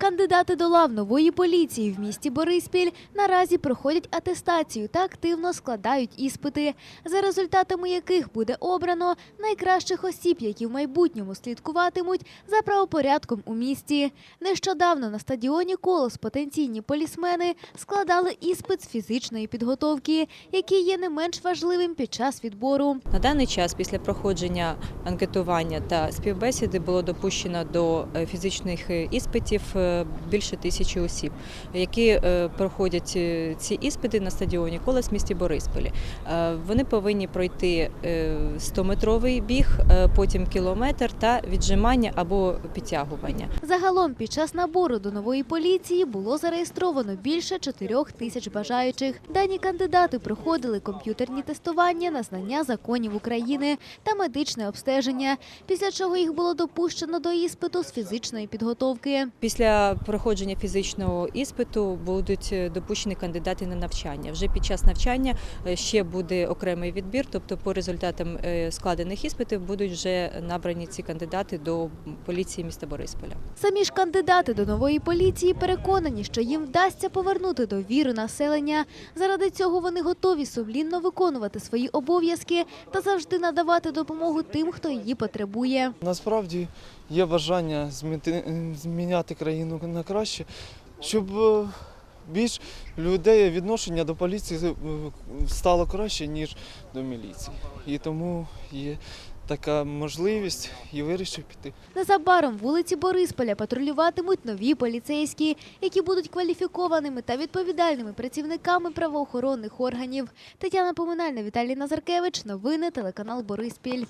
Кандидати до лав нової поліції в місті Бориспіль наразі проходять атестацію та активно складають іспити, за результатами яких буде обрано найкращих осіб, які в майбутньому слідкуватимуть за правопорядком у місті. Нещодавно на стадіоні Колос потенційні полісмени складали іспит з фізичної підготовки, який є не менш важливим під час відбору. На даний час, після проходження анкетування та співбесіди, було допущено до е, фізичних е, іспитів е, більше тисячі осіб, які е, проходять е, ці іспити на стадіоні Колес в місті Борисполі. Е, Вони повинні пройти е, 100-метровий біг, потім кілометр та віджимання або підтягування. Загалом під час набору до нової поліції було зареєстровано більше 4 тисяч бажаючих. Дані кандидати проходили комп'ютерні тестування на знання законів України та медичне обстеження, після чого їх було допущено до іспиту з фізичної підготовки. Після проходження фізичного іспиту будуть е, допущені кандидати на навчання. Вже під час навчання е, ще буде окремий відбір, тобто по результатам е, складених іспитів будуть вже набрані ці кандидати до поліції міста Борисполя. Самі ж кандидати до нової поліції переконані, що їм вдасться повернути довіру населення. Заради цього вони готові сумлінно виконувати свої обов'язки та завжди надавати допомогу тим, хто її потребує. Насправді є бажання зміняти країну на краще, щоб е, більш людей відношення до поліції е, стало краще, ніж до міліції. І тому є така можливість і вирішив піти. Незабаром вулиці Борисполя патрулюватимуть нові поліцейські, які будуть кваліфікованими та відповідальними працівниками правоохоронних органів. Тетяна Поминальна, Віталій Назаркевич. Новини телеканал Бориспіль.